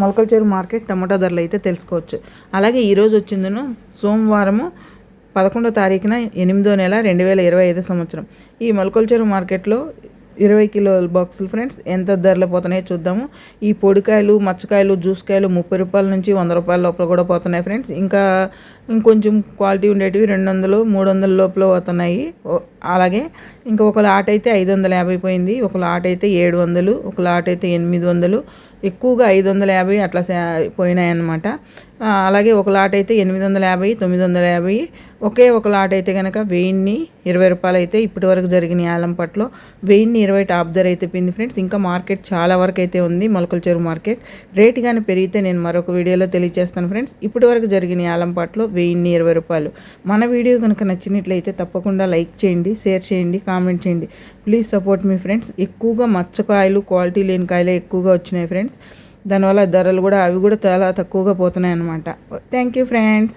మొలకల చెరువు మార్కెట్ టమాటా ధరలు అయితే తెలుసుకోవచ్చు. అలాగే ఈరోజు వచ్చిందను సోమవారము పదకొండో తారీఖున ఎనిమిదో నెల రెండు వేల ఇరవై ఐదో సంవత్సరం. ఈ మొలకల చెరువు మార్కెట్లో ఇరవై కిలోల బాక్సులు ఫ్రెండ్స్ ఎంత ధరలు పోతున్నాయో చూద్దాము. ఈ పొడికాయలు మచ్చకాయలు జ్యూస్ కాయలు ముప్పై రూపాయల నుంచి వంద రూపాయల లోపల కూడా పోతున్నాయి ఫ్రెండ్స్. ఇంకా ఇంకొంచెం క్వాలిటీ ఉండేటివి రెండు వందలు మూడు వందల లోపల పోతున్నాయి. అలాగే ఇంకా ఒక లాట్ అయితే ఐదు వందల యాభై పోయింది ఒక లాట్ అయితే ఏడు వందలు ఒక లాట్ అయితే ఎనిమిది వందలు ఎక్కువగా ఐదు వందల యాభై అట్లా పోయినాయన్నమాట. అలాగే ఒక లాట్ అయితే ఎనిమిది వందల యాభై తొమ్మిది వందల యాభై. ఒకే ఒక లాట్ అయితే కనుక వెయ్యిన్ని ఇరవై రూపాయలు అయితే ఇప్పటి వరకు జరిగిన ఆలంపట్లో వెయ్యిన్ని ఇరవై టాప్ ధర అయితే పింది ఫ్రెండ్స్. ఇంకా మార్కెట్ చాలా వరకు అయితే ఉంది మొలకల చెరువు మార్కెట్. రేట్ కానీ పెరిగితే నేను మరొక వీడియోలో తెలియజేస్తాను ఫ్రెండ్స్. ఇప్పటి వరకు జరిగిన ఆలంపాట్లో వెయ్యిన్ని ఇరవై రూపాయలు. మన వీడియో కనుక నచ్చినట్లయితే తప్పకుండా లైక్ చేయండి షేర్ చేయండి కామెంట్ చేయండి. ప్లీజ్ సపోర్ట్ మీ ఫ్రెండ్స్. ఎక్కువగా మచ్చకాయలు క్వాలిటీ లేని కాయలే ఎక్కువగా వచ్చినాయి ఫ్రెండ్స్. దానివల్ల ధరలు కూడా అవి కూడా చాలా తక్కువగా పోతున్నాయి అన్నమాట థ్యాంక్ యూ ఫ్రెండ్స్